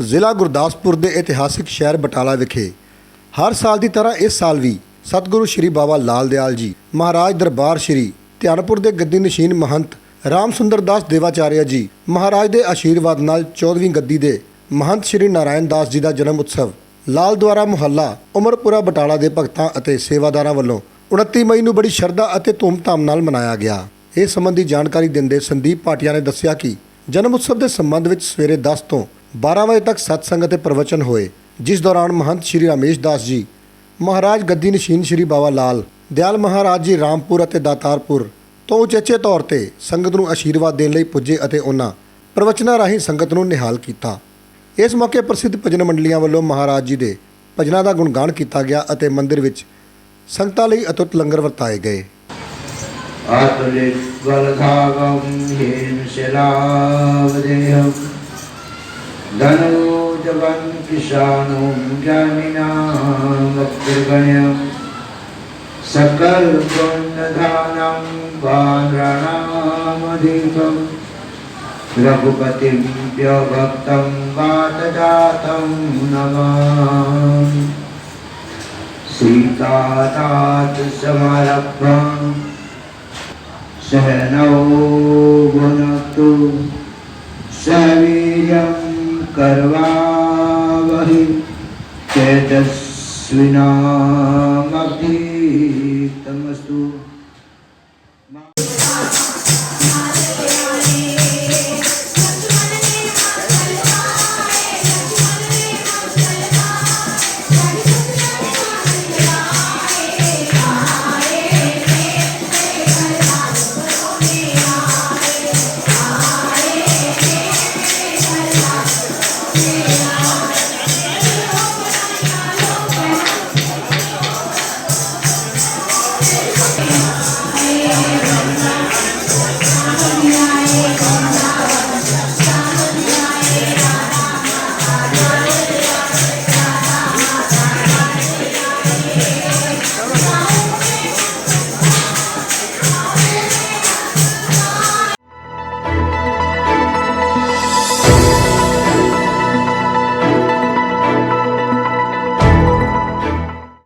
ਜ਼ਿਲ੍ਹਾ ਗੁਰਦਾਸਪੁਰ ਦੇ ਇਤਿਹਾਸਿਕ ਸ਼ਹਿਰ ਬਟਾਲਾ ਵਿਖੇ ਹਰ ਸਾਲ ਦੀ ਤਰ੍ਹਾਂ ਇਸ ਸਾਲ ਵੀ ਸਤਿਗੁਰੂ ਸ਼੍ਰੀ ਬਾਬਾ ਲਾਲ ਦਿਆਲ ਜੀ, ਮਹਾਰਾਜ ਦਰਬਾਰ ਸ਼੍ਰੀ ਧਿਆਨਪੁਰ ਦੇ ਗੱਦੀ ਨਸ਼ੀਨ ਮਹੰਤ ਰਾਮ ਸੁੰਦਰ ਦਾਸ ਦੇਵਾਚਾਰਿਆ ਜੀ, ਮਹਾਰਾਜ ਦੇ ਆਸ਼ੀਰਵਾਦ ਨਾਲ 14ਵੀਂ ਗੱਦੀ ਦੇ ਮਹੰਤ ਸ਼੍ਰੀ ਨਾਰਾਇਣ ਦਾਸ ਜੀ ਦਾ ਜਨਮ ਉਤਸਵ ਲਾਲ ਦੁਆਰਾ ਮੁਹੱਲਾ ਉਮਰਪੁਰਾ ਬਟਾਲਾ ਦੇ ਭਗਤਾਂ ਅਤੇ ਸੇਵਾਦਾਰਾਂ ਵੱਲੋਂ 29 ਮਈ ਨੂੰ ਬੜੀ ਸ਼ਰਧਾ ਅਤੇ ਧੂਮਧਾਮ ਨਾਲ ਮਨਾਇਆ ਗਿਆ। ਇਸ ਸੰਬੰਧੀ ਜਾਣਕਾਰੀ ਦਿੰਦੇ ਸੰਦੀਪ ਪਾਟਿਆ ਨੇ ਦੱਸਿਆ ਕਿ ਜਨਮ ਉਤਸਵ ਦੇ ਸੰਬੰਧ ਵਿੱਚ ਸਵੇਰੇ 10 ਤੋਂ 12 ਵਜੇ ਤੱਕ ਸਤਸੰਗ ਅਤੇ ਪ੍ਰਵਚਨ ਹੋਏ, ਜਿਸ ਦੌਰਾਨ ਮਹੰਤ ਸ਼੍ਰੀ ਰਮੇਸ਼ ਦਾਸ ਜੀ, ਮਹਾਰਾਜ ਗੱਦੀ ਨਸ਼ੀਨ ਸ਼੍ਰੀ ਬਾਵਾ ਲਾਲ, ਦਿਆਲ ਮਹਾਰਾਜ ਜੀ ਰਾਮਪੁਰ ਅਤੇ ਦਾਤਾਰਪੁਰ ਤੋਂ ਉਚੇਚੇ ਤੌਰ ਤੇ ਸੰਗਤ ਨੂੰ ਆਸ਼ੀਰਵਾਦ ਦੇਣ ਲਈ ਪੁੱਜੇ ਅਤੇ ਉਹਨਾਂ ਪ੍ਰਵਚਨਾਂ ਰਾਹੀਂ ਸੰਗਤ ਨੂੰ ਨਿਹਾਲ ਕੀਤਾ। ਇਸ ਮੌਕੇ ਪ੍ਰਸਿੱਧ ਭਜਨ ਮੰਡਲੀਆਂ ਵੱਲੋਂ ਮਹਾਰਾਜ ਜੀ ਦੇ ਭਜਨਾਂ ਦਾ ਗੁਣਗਾਨ ਕੀਤਾ ਗਿਆ ਅਤੇ ਮੰਦਿਰ ਵਿੱਚ ਸੰਗਤਾਂ ਲਈ ਅਤੁੱਟ ਲੰਗਰ ਵਰਤਾਏ ਗਏ। ਆਤਲੇ ਗਲਧਾਗੰ ਹੀਨ ਸ਼ਿਲਾਵਦੇਹਮ धनुजवन् किशानो ज्ञानिनामग्रगण्यं सकलपुण्यधानं वानराणामधिकं रघुपतिं व्यभक्तं वातजातं नमामि सीतानाथ समारब्धम् सहनौ भुनक्तु सवीर्यं કરવાવહી તેજસ્વિનામભીતમસ્તુ